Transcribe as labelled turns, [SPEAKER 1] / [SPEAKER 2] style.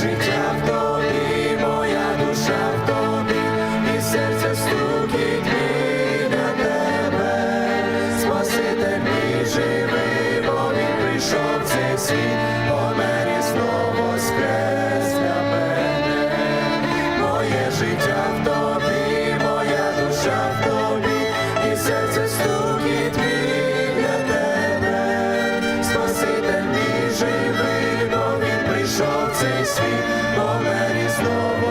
[SPEAKER 1] життя в тобі, моя душа в тобі, і серце стукіть мій на тебе, спаситель мій живий, бо він прийшов цей світ. світ, нове різдво.